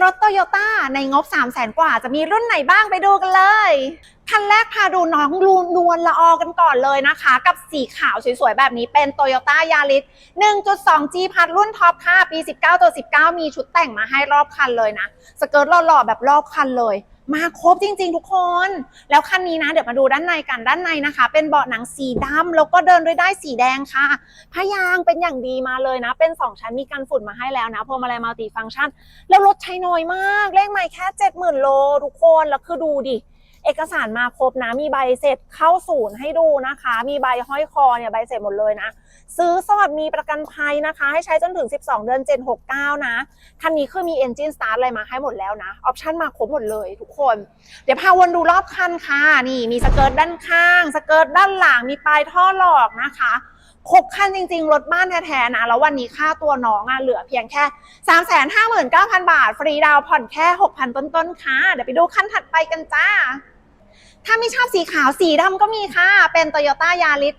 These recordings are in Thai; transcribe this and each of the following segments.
รถโตโยต้าในงบ 3 0 0แสนกว่าจะมีรุ่นไหนบ้างไปดูกันเลย คันแรกพาดูน้องลูนวลละออกันก่อนเลยนะคะ กับสีขาวสวยๆ แบบนี้เป็น Toyota Yaris 1.2G พัดรุ่นท็อปค่ะ ปี 19 ตัว 19 มีชุดแต่งมาให้รอบคันเลยนะ สเกิร์ตหล่อๆแบบรอบคันเลย มาครบจริง ๆ ทุกคน แล้วคันนี้นะ เดี๋ยวมาดูด้านในกันด้านในนะคะ เป็นเบาะหนังสีดำแล้วก็เดินด้วยได้สีแดงค่ะพยางเป็นอย่างดีมาเลยนะ เป็น 2 ชั้นมีกันฝุ่นมาให้แล้วนะพวงมาลัยมัลติฟังก์ชัน แล้วรถใช้น้อยมากเลขไม่แค่ 70,000 โลทุกคนแล้วคือดูดิ เอกสารมาครบนะ มีใบเสร็จเข้าศูนย์ให้ดูนะคะ มีใบห้อยคอเนี่ยใบเสร็จหมดเลยนะ ซื้อสอดมีประกันภัยนะคะ ให้ใช้จนถึง 12 เดือน 769 นะคันนี้คือมี Engine Start อะไรมาให้หมดแล้วนะ ออปชั่นมาครบหมดเลยทุกคน เดี๋ยวพาวนดูรอบคันค่ะ นี่มีสเกิร์ตด้านข้าง สเกิร์ตด้านหลัง มีปลายท่อหลอกนะคะครบคันจริง ๆ รถบ้านแท้ๆนะ แล้ววันนี้ค่าตัวน้องอะเหลือเพียงแค่ 359,000 บาท ฟรีดาวผ่อนแค่ 6,000 ต้นๆค่ะ เดี๋ยวไปดูคันถัดไปกันจ้า ถ้าไม่ชอบสีขาวสีดำก็มีค่ะ เป็น Toyota Yaris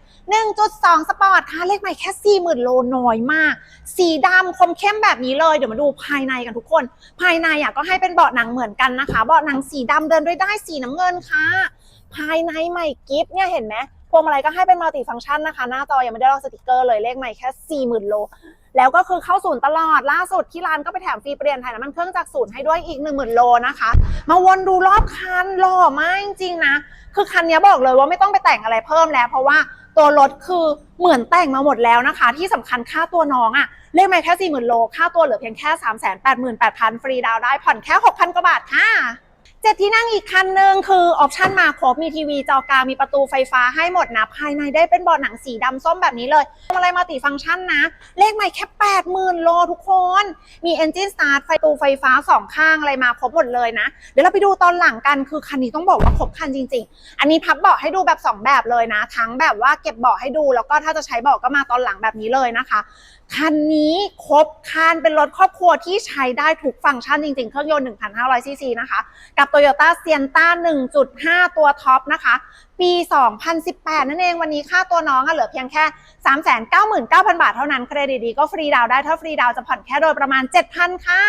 1.2 สปอร์ตค่ะ เลขใหม่แค่ 40,000 โลน้อยมาก สีดำคมเข้มแบบนี้เลย เดี๋ยวมาดูภายในกันทุกคน ภายในอะก็ให้เป็นเบาะหนังเหมือนกันนะคะ เบาะหนังสีดำเดินด้วยได้สีน้ำเงินค่ะ ภายในใหม่กิฟต์เนี่ยเห็นไหมพวงมาลัยก็ให้เป็นมัลติฟังก์ชันนะคะ หน้าจอยังไม่ได้ลอกสติกเกอร์เลยเลขใหม่แค่ 40,000 โล แล้วก็คือเข้าศูนย์ตลอดล่าสุดที่ร้านก็ไปแถมฟรีเปลี่ยนถ่ายน้ำมันเครื่องจากศูนย์ให้ด้วยอีก 10,000โลนะคะ มาวนดูรอบคันหล่อมากจริงๆนะ คือคันนี้บอกเลยว่าไม่ต้องไปแต่งอะไรเพิ่มแล้ว เพราะว่าตัวรถคือเหมือนแต่งมาหมดแล้วนะคะ ที่สำคัญค่าตัวน้องอะเลขมาแค่ 40,000โลค่าตัวเหลือเพียงแค่ 388,800 ฟรีดาวได้ผ่อนแค่ 6,000กว่าบาทค่ะ เจ็ดที่นั่งอีกคันหนึ่งคือออปชันมาครบมีทีวีจอกลางมีประตูไฟฟ้าให้หมดนะ ภายในได้เป็นเบาะหนังสีดำส้มแบบนี้เลยทำอะไรมาติฟังก์ชันนะ เลขใหม่แค่80,000โลทุกคน มี Engine Start ไฟตูไฟฟ้าสองข้างอะไรมาครบหมดเลยนะ เดี๋ยวเราไปดูตอนหลังกันคือคันนี้ต้องบอกว่าครบคันจริง ๆ อันนี้พับเบาะให้ดูแบบ 2 แบบเลยนะ ทั้งแบบว่าเก็บเบาะให้ดูแล้วก็ถ้าจะใช้เบาะก็มาตอนหลังแบบนี้เลยนะคะคันนี้ครบคันเป็นรถครอบครัวที่ใช้ได้ทุกฟังก์ชันจริงๆ เครื่องยนต์1,500ซีซีนะคะ กับ Toyota Sienna 1.5 ตัวท็อปนะคะ ปี 2018 นั่นเองวันนี้ค่าตัวน้องอะเหลือเพียงแค่ 399,000 บาทเท่านั้นเครดิตดีก็ฟรีดาวได้ถ้าฟรีดาวจะผ่อนแค่โดยประมาณ 7,000 ค่ะ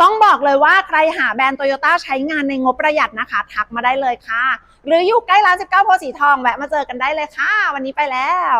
ต้องบอกเลยว่าใครหาแบรนด์โตโยต้าใช้งานในงบประหยัดนะคะ ทักมาได้เลยค่ะ หรืออยู่ใกล้ร้าน 19โพสีทองแวะมาเจอกันได้เลยค่ะ วันนี้ไปแล้ว